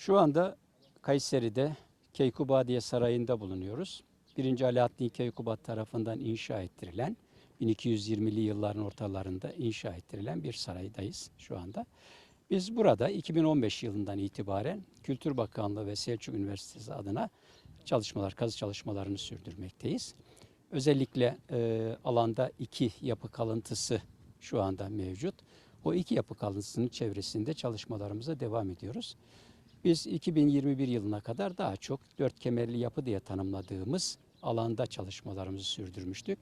Şu anda Kayseri'de Keykubadiye Sarayı'nda bulunuyoruz. 1. Alaaddin Keykubat tarafından inşa ettirilen 1220'li yılların ortalarında inşa ettirilen bir saraydayız şu anda. Biz burada 2015 yılından itibaren Kültür Bakanlığı ve Selçuk Üniversitesi adına çalışmalar, kazı çalışmalarını sürdürmekteyiz. Özellikle e, alanda iki yapı kalıntısı şu anda mevcut. O iki yapı kalıntısının çevresinde çalışmalarımıza devam ediyoruz. Biz 2021 yılına kadar daha çok dört kemerli yapı diye tanımladığımız alanda çalışmalarımızı sürdürmüştük.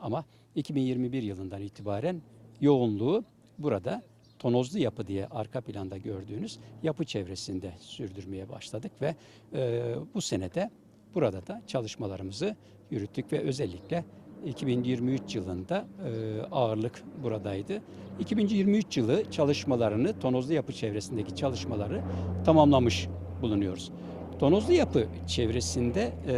Ama 2021 yılından itibaren yoğunluğu burada tonozlu yapı diye arka planda gördüğünüz yapı çevresinde sürdürmeye başladık ve e, bu senede burada da çalışmalarımızı yürüttük ve özellikle 2023 yılında e, ağırlık buradaydı. 2023 yılı çalışmalarını, tonozlu yapı çevresindeki çalışmaları tamamlamış bulunuyoruz. Tonozlu yapı çevresinde e,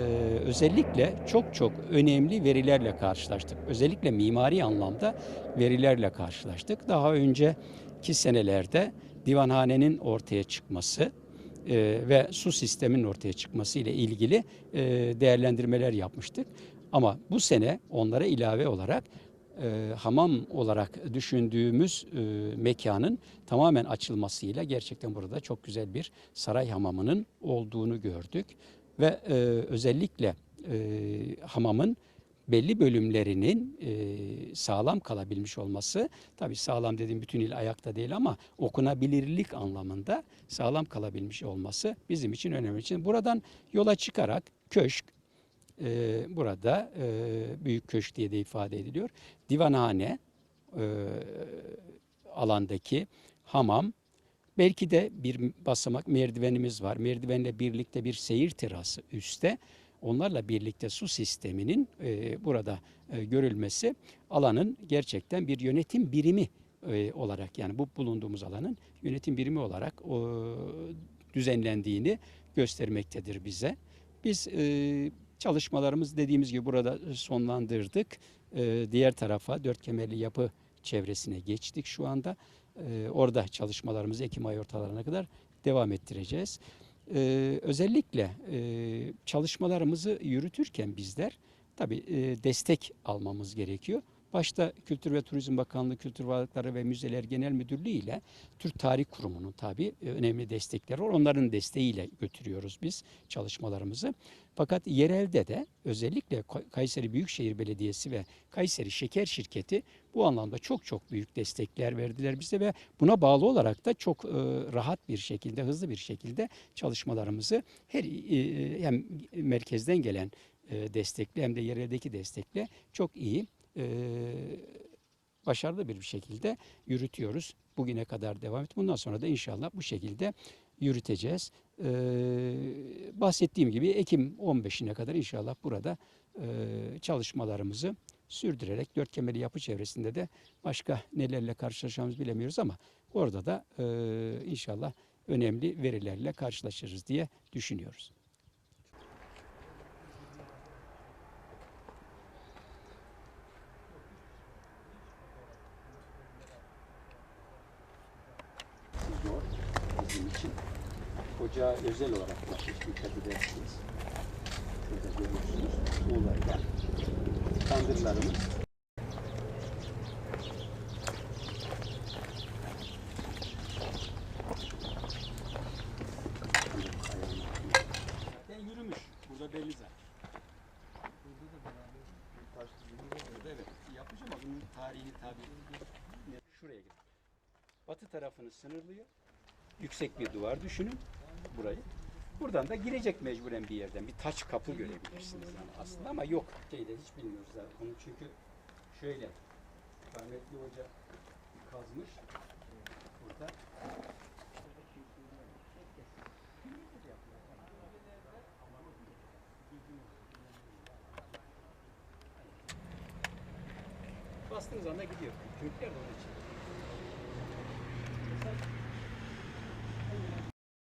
özellikle çok çok önemli verilerle karşılaştık. Özellikle mimari anlamda verilerle karşılaştık. Daha önceki senelerde divanhanenin ortaya çıkması, e, ve su sisteminin ortaya çıkması ile ilgili e, değerlendirmeler yapmıştık. Ama bu sene onlara ilave olarak e, hamam olarak düşündüğümüz mekanın tamamen açılmasıyla gerçekten burada çok güzel bir saray hamamının olduğunu gördük. Ve özellikle hamamın belli bölümlerinin e, sağlam kalabilmiş olması, tabii sağlam dediğim bütün il ayakta değil ama okunabilirlik anlamında sağlam kalabilmiş olması bizim için önemli. Için buradan yola çıkarak köşk, e, burada e, büyük köşk diye de ifade ediliyor. Divanhane e, alandaki hamam, belki de bir basamak merdivenimiz var. Merdivenle birlikte bir seyir terası üstte. Onlarla birlikte su sisteminin e, burada e, görülmesi alanın gerçekten bir yönetim birimi e, olarak yani bu bulunduğumuz alanın yönetim birimi olarak o, düzenlendiğini göstermektedir bize. Biz e, çalışmalarımız dediğimiz gibi burada sonlandırdık. E, diğer tarafa dört kemerli yapı çevresine geçtik şu anda. E, orada çalışmalarımızı Ekim ayı ortalarına kadar devam ettireceğiz. Ee, özellikle e, çalışmalarımızı yürütürken bizler tabii e, destek almamız gerekiyor. Başta Kültür ve Turizm Bakanlığı Kültür Varlıkları ve Müzeler Genel Müdürlüğü ile Türk Tarih Kurumu'nun tabii e, önemli destekleri var. Onların desteğiyle götürüyoruz biz çalışmalarımızı. Fakat yerelde de özellikle Kayseri Büyükşehir Belediyesi ve Kayseri Şeker Şirketi bu anlamda çok çok büyük destekler verdiler bize ve buna bağlı olarak da çok e, rahat bir şekilde, hızlı bir şekilde çalışmalarımızı her e, hem merkezden gelen destekle hem de yereldeki destekle çok iyi başarılı bir şekilde yürütüyoruz. Bugüne kadar devam et. Bundan sonra da inşallah bu şekilde yürüteceğiz. Ee, bahsettiğim gibi Ekim 15'ine kadar inşallah burada e, çalışmalarımızı sürdürerek dört kemerli yapı çevresinde de başka nelerle karşılaşacağımızı bilemiyoruz ama orada da e, inşallah önemli verilerle karşılaşırız diye düşünüyoruz. Zor bizim için. Ocağa özel olarak yapmış dikkat edersiniz. Şurada görüyorsunuz. Buğulayla. Tandırlarımız. Zaten yürümüş. Burada belli. Burada evet. Yapmış ama bunun tarihi tabi. Şuraya git. Batı tarafını sınırlıyor. Yüksek bir duvar düşünün burayı. Buradan da girecek mecburen bir yerden. Bir taç kapı görebilirsiniz yani aslında ama yok. Şeyde hiç bilmiyoruz zaten. Onu çünkü şöyle rahmetli hoca kazmış burada. Bastığınız anda gidiyor. Kürkler de onun için. Thank you.